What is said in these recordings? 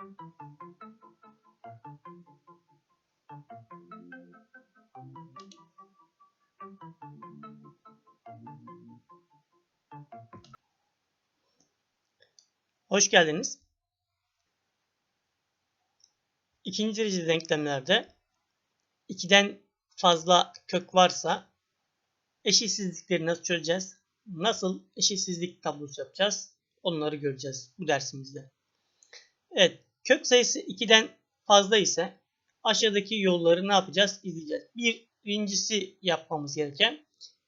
Hoş geldiniz. İkinci dereceli denklemlerde 2'den fazla kök varsa eşitsizlikleri nasıl çözeceğiz? Nasıl eşitsizlik tablosu yapacağız? Onları göreceğiz bu dersimizde. Evet, kök sayısı 2'den fazla ise aşağıdaki yolları ne yapacağız? İzleyeceğiz. Bir, birincisi yapmamız gereken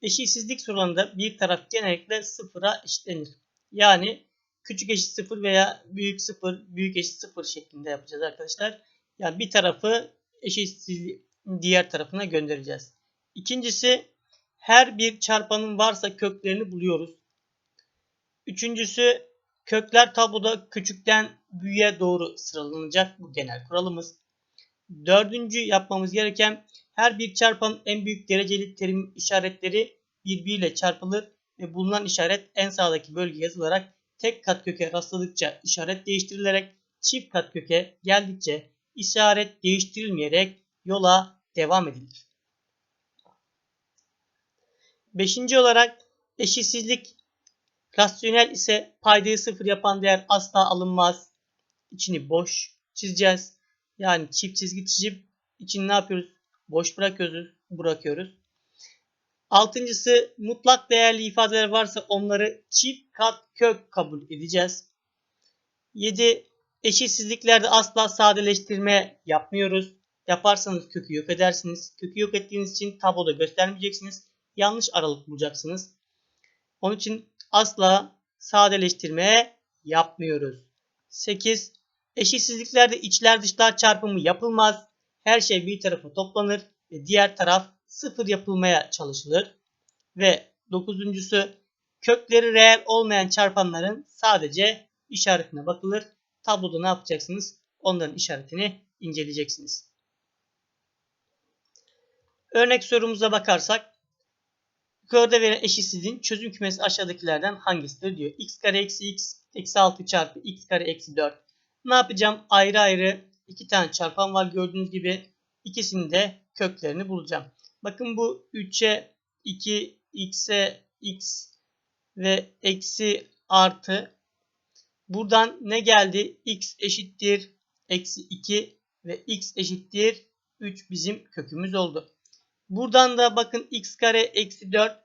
eşitsizlik sorularında bir taraf genellikle sıfıra eşitlenir. Yani küçük eşit sıfır veya büyük sıfır, büyük eşit sıfır şeklinde yapacağız arkadaşlar. Yani bir tarafı eşitsiz diğer tarafına göndereceğiz. İkincisi her bir çarpanın varsa köklerini buluyoruz. Üçüncüsü kökler tabloda küçükten büyüğe doğru sıralanacak. Bu genel kuralımız. Dördüncü yapmamız gereken her bir çarpanın en büyük dereceli terim işaretleri birbiriyle çarpılır ve bulunan işaret en sağdaki bölge yazılarak tek kat köke rastladıkça işaret değiştirilerek çift kat köke geldikçe işaret değiştirilmeyerek yola devam edilir. Beşinci olarak eşitsizlik rasyonel ise paydayı sıfır yapan değer asla alınmaz. İçini boş çizeceğiz. Yani çift çizgi çizip içini ne yapıyoruz? Boş bırakıyoruz. bırakıyoruz. Altıncısı mutlak değerli ifadeler varsa onları çift kat kök kabul edeceğiz. 7. Eşitsizliklerde asla sadeleştirme yapmıyoruz. Yaparsanız kökü yok edersiniz. Kökü yok ettiğiniz için tabloda göstermeyeceksiniz. Yanlış aralık bulacaksınız. Onun için asla sadeleştirme yapmıyoruz. 8. Eşitsizliklerde içler dışlar çarpımı yapılmaz. Her şey bir tarafa toplanır ve diğer taraf sıfır yapılmaya çalışılır. Ve dokuzuncusu kökleri reel olmayan çarpanların sadece işaretine bakılır. Tabloda ne yapacaksınız? Onların işaretini inceleyeceksiniz. Örnek sorumuza bakarsak yukarıda verilen eşitsizliğin çözüm kümesi aşağıdakilerden hangisidir diyor. x kare eksi x eksi 6 çarpı x kare eksi 4. Ne yapacağım? Ayrı ayrı iki tane çarpan var gördüğünüz gibi. ikisinin de köklerini bulacağım. Bakın bu 3'e 2 x'e x ve eksi artı. Buradan ne geldi? x eşittir eksi 2 ve x eşittir 3 bizim kökümüz oldu. Buradan da bakın x kare eksi 4.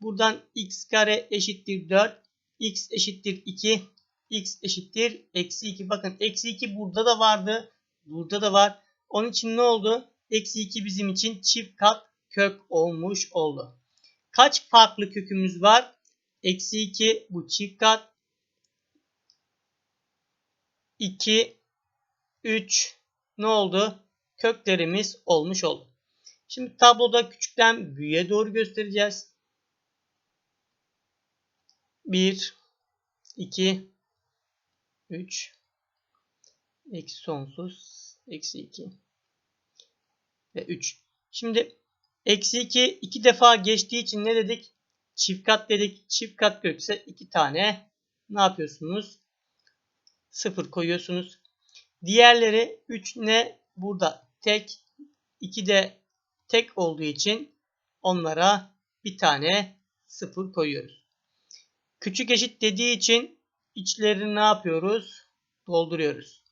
Buradan x kare eşittir 4. x eşittir 2. x eşittir eksi 2. Bakın eksi 2 burada da vardı. Burada da var. Onun için ne oldu? Eksi 2 bizim için çift kat kök olmuş oldu. Kaç farklı kökümüz var? Eksi 2 bu çift kat. 2, 3 ne oldu? Köklerimiz olmuş oldu. Şimdi tabloda küçükten büyüğe doğru göstereceğiz. 1, 2, 3, eksi sonsuz, eksi 2 ve 3. Şimdi Eksi 2 iki defa geçtiği için ne dedik? Çift kat dedik. Çift kat kökse iki tane ne yapıyorsunuz? Sıfır koyuyorsunuz. Diğerleri 3 ne? Burada tek. 2 de tek olduğu için onlara bir tane sıfır koyuyoruz. Küçük eşit dediği için içlerini ne yapıyoruz? Dolduruyoruz.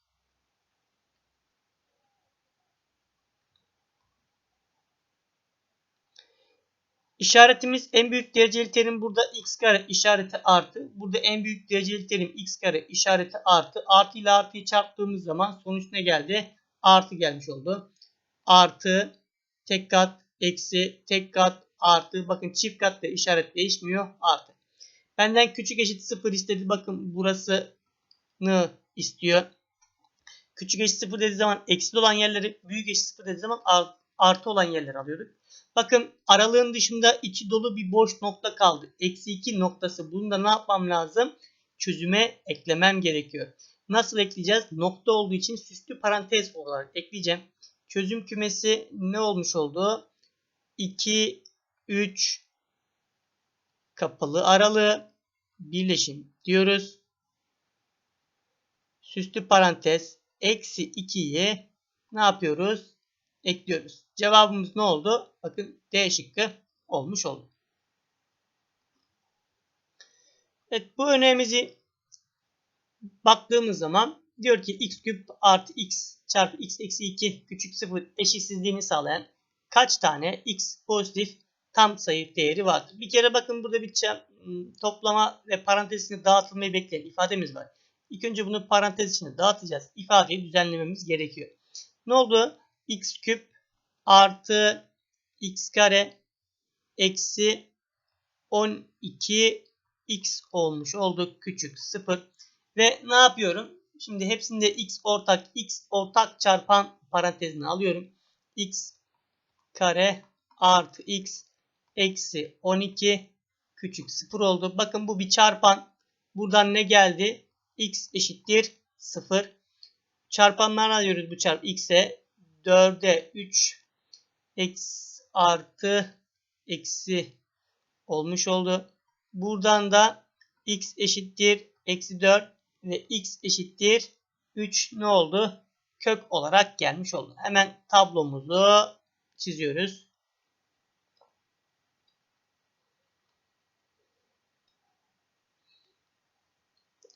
İşaretimiz en büyük dereceli terim burada x kare işareti artı. Burada en büyük dereceli terim x kare işareti artı. Artı ile artıyı çarptığımız zaman sonuç ne geldi? Artı gelmiş oldu. Artı tek kat eksi tek kat artı. Bakın çift kat da işaret değişmiyor. Artı. Benden küçük eşit sıfır istedi. Bakın burasını istiyor. Küçük eşit sıfır dediği zaman eksi olan yerleri büyük eşit sıfır dediği zaman artı olan yerleri alıyorduk. Bakın aralığın dışında içi dolu bir boş nokta kaldı. Eksi 2 noktası. Bunu da ne yapmam lazım? Çözüme eklemem gerekiyor. Nasıl ekleyeceğiz? Nokta olduğu için süslü parantez olarak ekleyeceğim. Çözüm kümesi ne olmuş oldu? 2, 3 kapalı aralığı birleşim diyoruz. Süslü parantez eksi 2'yi ne yapıyoruz? Ekliyoruz. Cevabımız ne oldu? Bakın D şıkkı olmuş oldu. Evet bu örneğimizi baktığımız zaman diyor ki x küp artı x çarpı x eksi 2 küçük 0 eşitsizliğini sağlayan kaç tane x pozitif tam sayı değeri vardır. Bir kere bakın burada bir toplama ve parantez dağıtılmayı bekleyen ifademiz var. İlk önce bunu parantez içinde dağıtacağız. İfadeyi düzenlememiz gerekiyor. Ne oldu? x küp artı x kare eksi 12 x olmuş oldu küçük 0. Ve ne yapıyorum? Şimdi hepsinde x ortak x ortak çarpan parantezini alıyorum. x kare artı x eksi 12 küçük 0 oldu. Bakın bu bir çarpan. Buradan ne geldi? x eşittir 0. Çarpanlarını alıyoruz bu çarp x'e. 4'e 3 x artı eksi olmuş oldu. Buradan da x eşittir eksi 4 ve x eşittir 3 ne oldu? Kök olarak gelmiş oldu. Hemen tablomuzu çiziyoruz.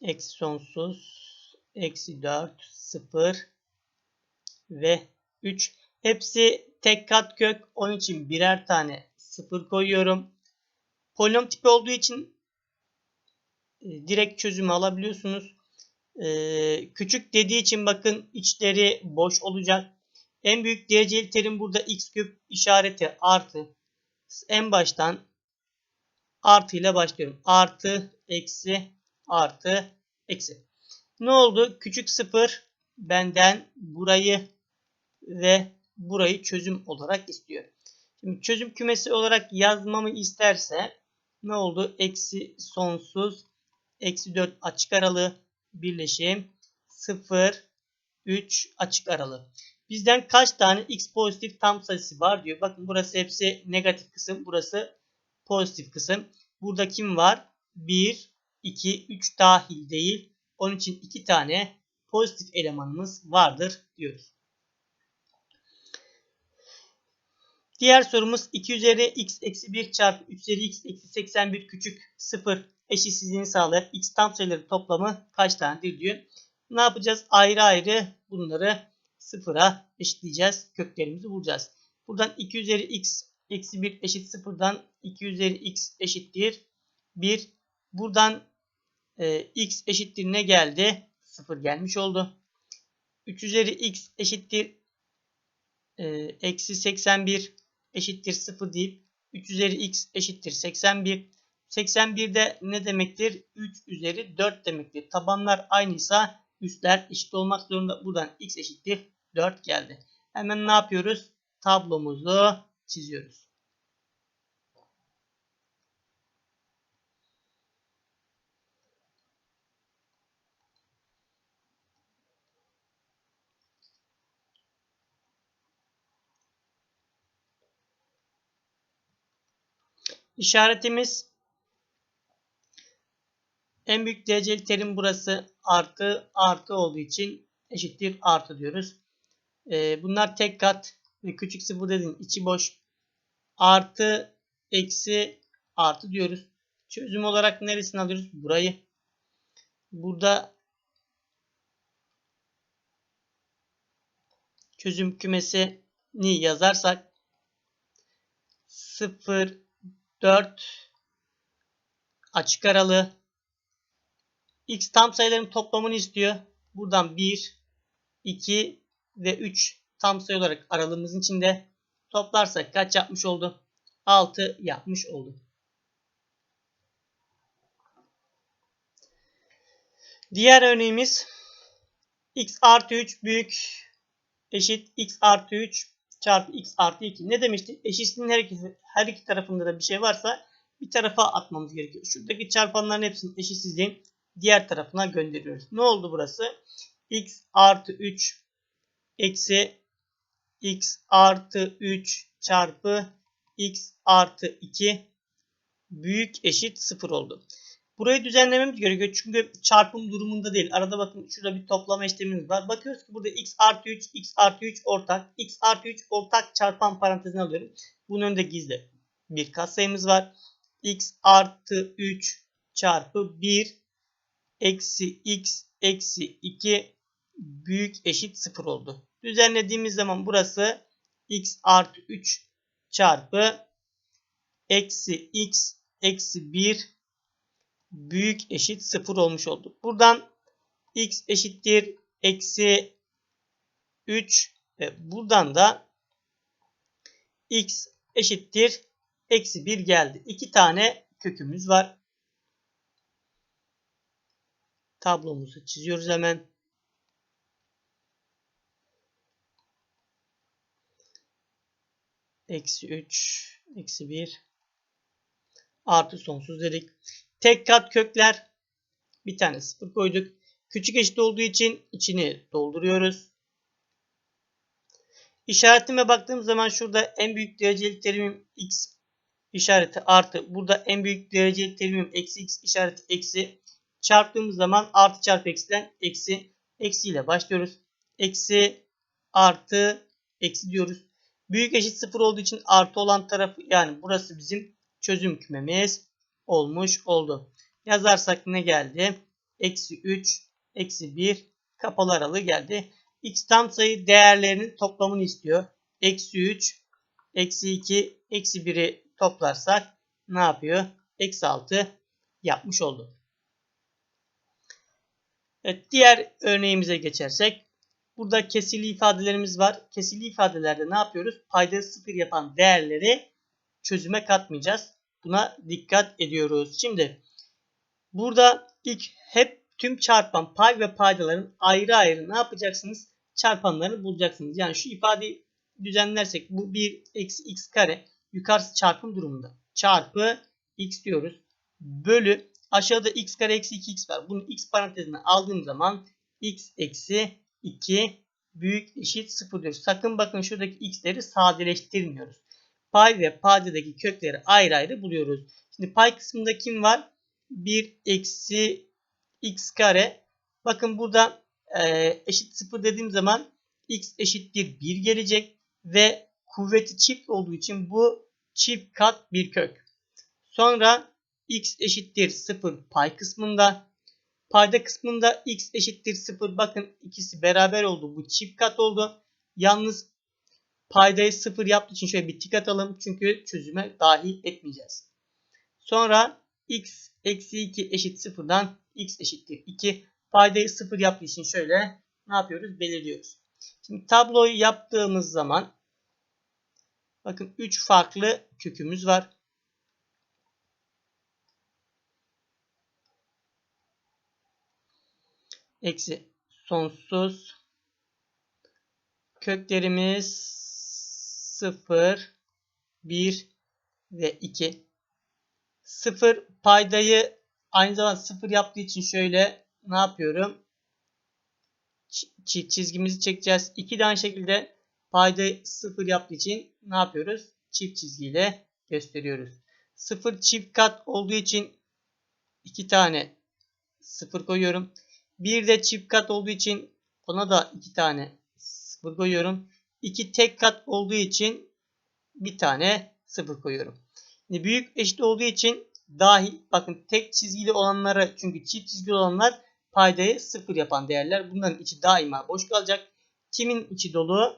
Eksi sonsuz, eksi 4, 0 ve 3. Hepsi tek kat kök. Onun için birer tane 0 koyuyorum. Polinom tipi olduğu için e, direkt çözümü alabiliyorsunuz. E, küçük dediği için bakın içleri boş olacak. En büyük dereceli terim burada x küp işareti artı. En baştan artı ile başlıyorum. Artı, eksi, artı, eksi. Ne oldu? Küçük sıfır benden burayı ve burayı çözüm olarak istiyor. Şimdi çözüm kümesi olarak yazmamı isterse ne oldu? Eksi sonsuz eksi 4 açık aralığı birleşim 0 3 açık aralığı. Bizden kaç tane x pozitif tam sayısı var diyor. Bakın burası hepsi negatif kısım. Burası pozitif kısım. Burada kim var? 1, 2, 3 dahil değil. Onun için 2 tane pozitif elemanımız vardır diyoruz. Diğer sorumuz 2 üzeri x eksi 1 çarpı 3 üzeri x eksi 81 küçük 0 eşitsizliğini sağlayan x tam sayıları toplamı kaç tanedir diyor. Ne yapacağız? Ayrı ayrı bunları sıfıra eşitleyeceğiz. Köklerimizi bulacağız. Buradan 2 üzeri x eksi 1 eşit sıfırdan 2 üzeri x eşittir 1. Buradan e, x eşittir ne geldi? 0 gelmiş oldu. 3 üzeri x eşittir e, eksi 81 eşittir 0 deyip 3 üzeri x eşittir 81. 81'de ne demektir? 3 üzeri 4 demektir. Tabanlar aynıysa üstler eşit olmak zorunda. Buradan x eşittir 4 geldi. Hemen ne yapıyoruz? Tablomuzu çiziyoruz. İşaretimiz en büyük dereceli terim burası artı artı olduğu için eşittir artı diyoruz. Ee, bunlar tek kat küçük sıfır dediğin içi boş. Artı eksi artı diyoruz. Çözüm olarak neresini alıyoruz? Burayı. Burada çözüm kümesini yazarsak 0 4 açık aralığı x tam sayıların toplamını istiyor. Buradan 1, 2 ve 3 tam sayı olarak aralığımızın içinde toplarsak kaç yapmış oldu? 6 yapmış oldu. Diğer örneğimiz x artı 3 büyük eşit x artı 3 çarpı x artı 2. Ne demiştik? Eşitsizliğin her iki, her iki tarafında da bir şey varsa bir tarafa atmamız gerekiyor. Şuradaki çarpanların hepsini eşitsizliğin diğer tarafına gönderiyoruz. Ne oldu burası? x artı 3 eksi x artı 3 çarpı x artı 2 büyük eşit 0 oldu. Burayı düzenlememiz gerekiyor. Çünkü çarpım durumunda değil. Arada bakın şurada bir toplama işlemimiz var. Bakıyoruz ki burada x artı 3, x artı 3 ortak. x artı 3 ortak çarpan parantezine alıyorum. Bunun önünde gizli bir katsayımız var. x artı 3 çarpı 1 eksi x eksi 2 büyük eşit 0 oldu. Düzenlediğimiz zaman burası x artı 3 çarpı eksi x eksi 1 büyük eşit 0 olmuş oldu. Buradan x eşittir eksi 3 ve buradan da x eşittir eksi 1 geldi. İki tane kökümüz var. Tablomuzu çiziyoruz hemen. Eksi 3, eksi 1 artı sonsuz dedik. Tek kat kökler bir tane sıfır koyduk. Küçük eşit olduğu için içini dolduruyoruz. İşaretime baktığım zaman şurada en büyük derecelik terimim x işareti artı. Burada en büyük derecelik terimim eksi x işareti eksi. Çarptığımız zaman artı çarpı eksiden eksi. Eksi ile başlıyoruz. Eksi artı eksi diyoruz. Büyük eşit sıfır olduğu için artı olan tarafı yani burası bizim çözüm kümemiz olmuş oldu. Yazarsak ne geldi? Eksi 3, eksi 1 kapalı aralığı geldi. X tam sayı değerlerinin toplamını istiyor. Eksi 3, eksi 2, eksi 1'i toplarsak ne yapıyor? Eksi 6 yapmış oldu. Evet, diğer örneğimize geçersek. Burada kesili ifadelerimiz var. Kesili ifadelerde ne yapıyoruz? Payda sıfır yapan değerleri çözüme katmayacağız. Buna dikkat ediyoruz. Şimdi burada ilk hep tüm çarpan pay ve paydaların ayrı ayrı ne yapacaksınız? Çarpanlarını bulacaksınız. Yani şu ifadeyi düzenlersek bu 1 eksi x kare yukarısı çarpım durumunda. Çarpı x diyoruz. Bölü aşağıda x kare eksi 2x var. Bunu x parantezine aldığım zaman x eksi 2 büyük eşit 0 diyoruz. Sakın bakın şuradaki x'leri sadeleştirmiyoruz pay ve paydadaki kökleri ayrı ayrı buluyoruz. Şimdi pay kısmında kim var? 1 eksi x kare. Bakın burada e, eşit 0 dediğim zaman x eşittir 1 gelecek ve kuvveti çift olduğu için bu çift kat bir kök. Sonra x eşittir 0 pay kısmında. Payda kısmında x eşittir 0. Bakın ikisi beraber oldu. Bu çift kat oldu. Yalnız Paydayı sıfır yaptığı için şöyle bir tik atalım. Çünkü çözüme dahil etmeyeceğiz. Sonra x eksi 2 eşit sıfırdan x eşittir 2. Paydayı sıfır yaptığı için şöyle ne yapıyoruz? Belirliyoruz. Şimdi tabloyu yaptığımız zaman bakın 3 farklı kökümüz var. Eksi sonsuz köklerimiz 0, 1 ve 2. 0 paydayı aynı zamanda 0 yaptığı için şöyle ne yapıyorum? Çift çizgimizi çekeceğiz. 2 de aynı şekilde paydayı 0 yaptığı için ne yapıyoruz? Çift çizgiyle gösteriyoruz. 0 çift kat olduğu için 2 tane 0 koyuyorum. 1 de çift kat olduğu için ona da 2 tane 0 koyuyorum. 2 tek kat olduğu için bir tane 0 koyuyorum. Şimdi büyük eşit olduğu için dahil bakın tek çizgili olanlara çünkü çift çizgili olanlar paydayı 0 yapan değerler. Bunların içi daima boş kalacak. Kimin içi dolu?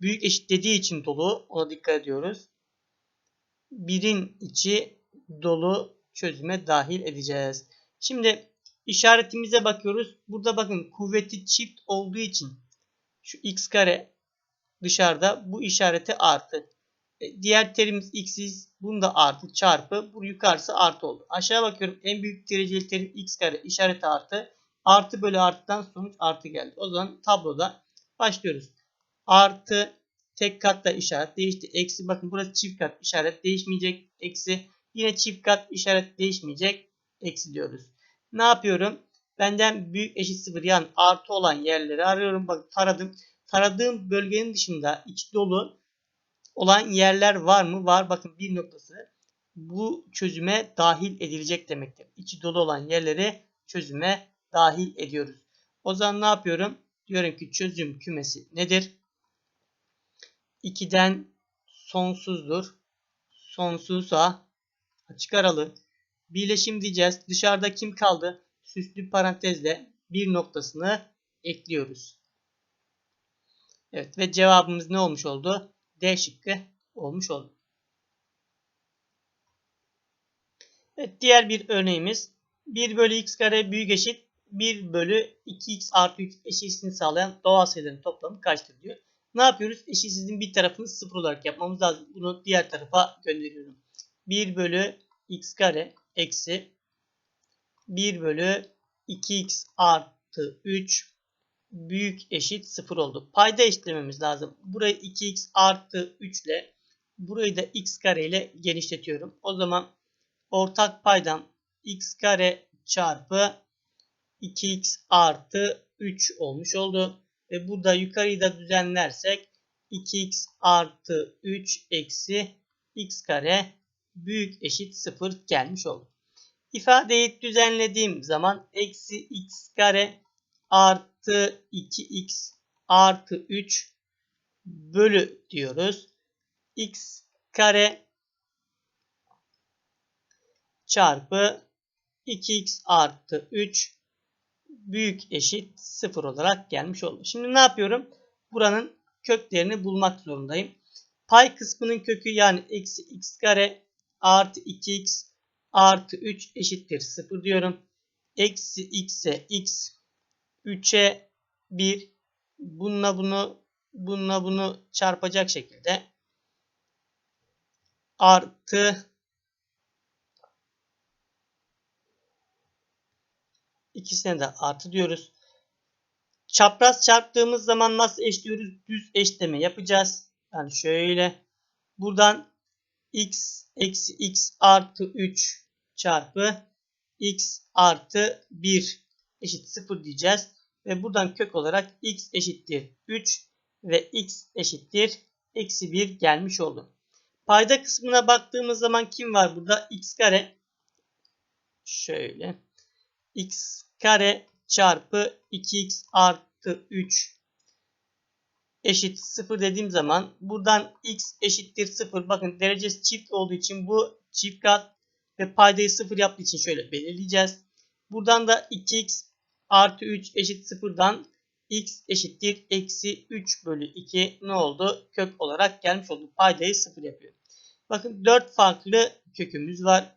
Büyük eşit dediği için dolu. Ona dikkat ediyoruz. Birin içi dolu çözüme dahil edeceğiz. Şimdi işaretimize bakıyoruz. Burada bakın kuvveti çift olduğu için şu x kare dışarıda bu işareti artı. E, diğer terimiz x'iz. Bunda artı çarpı. Bu yukarısı artı oldu. Aşağı bakıyorum. En büyük dereceli terim x kare işareti artı. Artı bölü arttan sonuç artı geldi. O zaman tabloda başlıyoruz. Artı tek katta işaret değişti. Eksi bakın burası çift kat işaret değişmeyecek. Eksi yine çift kat işaret değişmeyecek. Eksi diyoruz. Ne yapıyorum? Benden büyük eşit sıfır yani artı olan yerleri arıyorum. Bak taradım taradığım bölgenin dışında iç dolu olan yerler var mı? Var. Bakın bir noktası. bu çözüme dahil edilecek demektir. İçi dolu olan yerleri çözüme dahil ediyoruz. O zaman ne yapıyorum? Diyorum ki çözüm kümesi nedir? 2'den sonsuzdur. Sonsuzsa açık aralı. Birleşim diyeceğiz. Dışarıda kim kaldı? Süslü parantezle bir noktasını ekliyoruz. Evet ve cevabımız ne olmuş oldu? D şıkkı olmuş oldu. Evet diğer bir örneğimiz 1 bölü x kare büyük eşit 1 bölü 2x artı 3 eşitsizliğini sağlayan doğal sayıların toplamı kaçtır diyor. Ne yapıyoruz? Eşitsizliğin bir tarafını sıfır olarak yapmamız lazım. Bunu diğer tarafa gönderiyorum. 1 bölü x kare eksi 1 bölü 2x artı 3 büyük eşit 0 oldu. Payda eşitlememiz lazım. Burayı 2x artı 3 ile burayı da x kare ile genişletiyorum. O zaman ortak paydam x kare çarpı 2x artı 3 olmuş oldu. Ve burada yukarıyı da düzenlersek 2x artı 3 eksi x kare büyük eşit 0 gelmiş oldu. İfadeyi düzenlediğim zaman eksi x kare artı 2x artı 3 bölü diyoruz. x kare çarpı 2x artı 3 büyük eşit 0 olarak gelmiş oldu. Şimdi ne yapıyorum? Buranın köklerini bulmak zorundayım. Pay kısmının kökü yani eksi x kare artı 2x artı 3 eşittir 0 diyorum. Eksi x'e x 3'e 1 bununla bunu bununla bunu çarpacak şekilde artı ikisine de artı diyoruz. Çapraz çarptığımız zaman nasıl eşliyoruz? Düz eşleme yapacağız. Yani şöyle buradan x eksi x artı 3 çarpı x artı 1 eşit 0 diyeceğiz. Ve buradan kök olarak x eşittir 3 ve x eşittir eksi 1 gelmiş oldu. Payda kısmına baktığımız zaman kim var burada? x kare şöyle x kare çarpı 2x artı 3 eşit 0 dediğim zaman buradan x eşittir 0. Bakın derecesi çift olduğu için bu çift kat ve paydayı 0 yaptığı için şöyle belirleyeceğiz. Buradan da 2x artı 3 eşit 0'dan x eşittir eksi 3 bölü 2 ne oldu? Kök olarak gelmiş oldu. Paydayı 0 yapıyor. Bakın 4 farklı kökümüz var.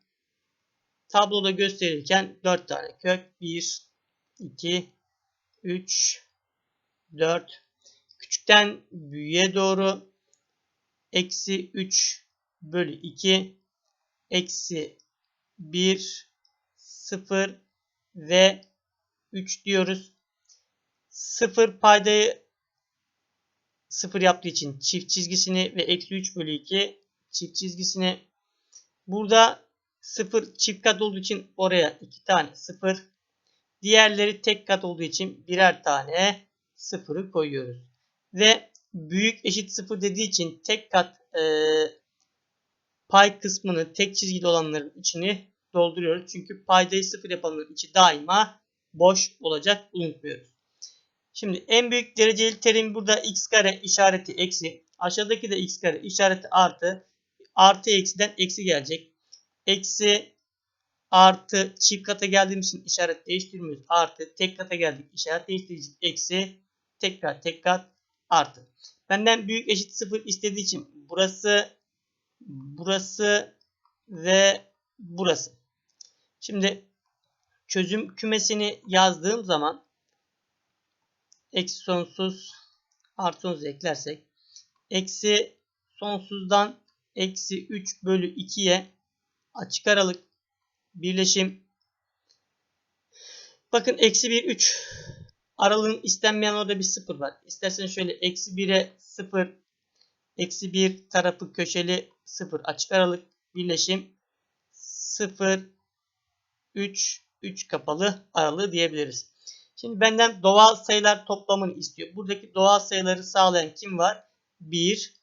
Tabloda gösterirken 4 tane kök. 1, 2, 3, 4. Küçükten büyüğe doğru eksi 3 bölü 2 eksi 1 0 ve 3 diyoruz. 0 paydayı 0 yaptığı için çift çizgisini ve eksi 3 bölü 2 çift çizgisini burada 0 çift kat olduğu için oraya 2 tane 0 diğerleri tek kat olduğu için birer tane 0'ı koyuyoruz. Ve büyük eşit 0 dediği için tek kat e, pay kısmını tek çizgili olanların içini dolduruyoruz. Çünkü paydayı 0 yapanların içi daima boş olacak unutmuyoruz. Şimdi en büyük dereceli terim burada x kare işareti eksi. Aşağıdaki de x kare işareti artı. Artı eksiden eksi gelecek. Eksi artı çift kata geldiğimiz için işaret değiştirmiyoruz. Artı tek kata geldik işaret değiştireceğiz. Eksi tekrar tekrar artı. Benden büyük eşit 0 istediği için burası burası ve burası. Şimdi çözüm kümesini yazdığım zaman eksi sonsuz artı sonsuz eklersek eksi sonsuzdan eksi 3 bölü 2'ye açık aralık birleşim bakın eksi 1 3 aralığın istenmeyen orada bir 0 var. İstersen şöyle eksi 1'e 0 eksi 1 tarafı köşeli 0 açık aralık birleşim 0 3 3 kapalı aralığı diyebiliriz. Şimdi benden doğal sayılar toplamını istiyor. Buradaki doğal sayıları sağlayan kim var? 1,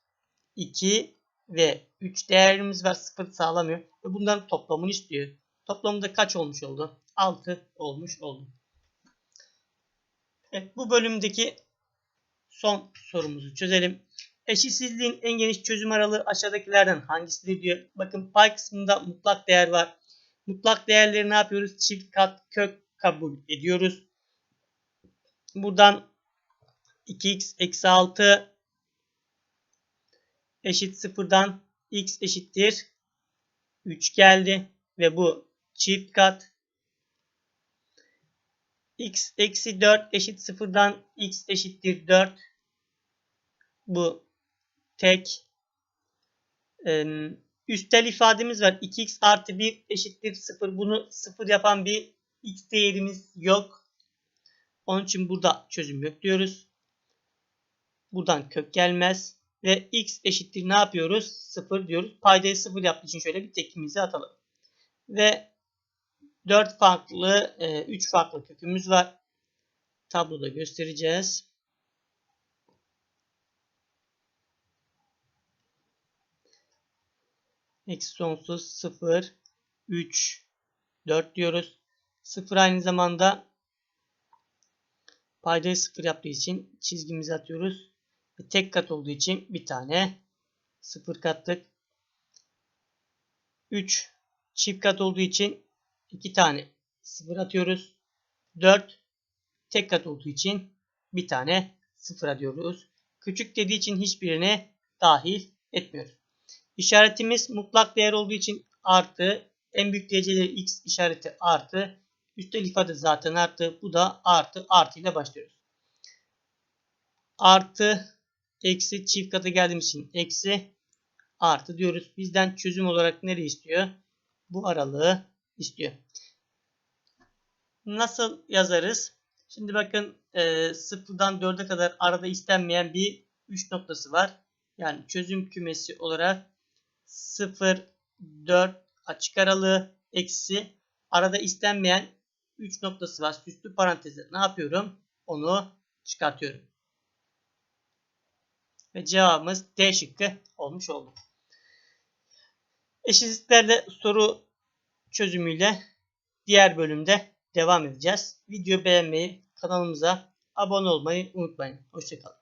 2 ve 3 değerimiz var. 0 sağlamıyor. Ve bunların toplamını istiyor. Toplamında kaç olmuş oldu? 6 olmuş oldu. Evet, bu bölümdeki son sorumuzu çözelim. Eşitsizliğin en geniş çözüm aralığı aşağıdakilerden hangisidir diyor. Bakın pay kısmında mutlak değer var. Mutlak değerleri ne yapıyoruz? Çift kat kök kabul ediyoruz. Buradan 2x eksi 6 eşit sıfırdan x eşittir 3 geldi ve bu çift kat x eksi 4 eşit sıfırdan x eşittir 4 bu tek ee, üstel ifademiz var 2x artı 1 eşittir 0 bunu 0 yapan bir x değerimiz yok onun için burada çözüm yok diyoruz buradan kök gelmez ve x eşittir ne yapıyoruz? 0 diyoruz. Paydayı 0 yaptığı için şöyle bir tekimizi atalım. Ve 4 farklı, 3 e, farklı kökümüz var. Tabloda göstereceğiz. Eksi sonsuz 0, 3, 4 diyoruz. 0 aynı zamanda paydayı 0 yaptığı için çizgimizi atıyoruz tek kat olduğu için bir tane sıfır katlık. 3 çift kat olduğu için iki tane sıfır atıyoruz. 4 tek kat olduğu için bir tane sıfır atıyoruz. Küçük dediği için hiçbirine dahil etmiyoruz. İşaretimiz mutlak değer olduğu için artı. En büyük dereceleri x işareti artı. Üstel ifade zaten artı. Bu da artı. Artı ile başlıyoruz. Artı Eksi çift katı geldiğimiz için eksi artı diyoruz. Bizden çözüm olarak nereyi istiyor? Bu aralığı istiyor. Nasıl yazarız? Şimdi bakın e, sıfırdan 4'e kadar arada istenmeyen bir 3 noktası var. Yani çözüm kümesi olarak 0, 4 açık aralığı eksi arada istenmeyen 3 noktası var. Süslü parantezde ne yapıyorum? Onu çıkartıyorum. Ve cevabımız D şıkkı olmuş oldu. Eşitsizliklerle soru çözümüyle diğer bölümde devam edeceğiz. Video beğenmeyi, kanalımıza abone olmayı unutmayın. Hoşçakalın.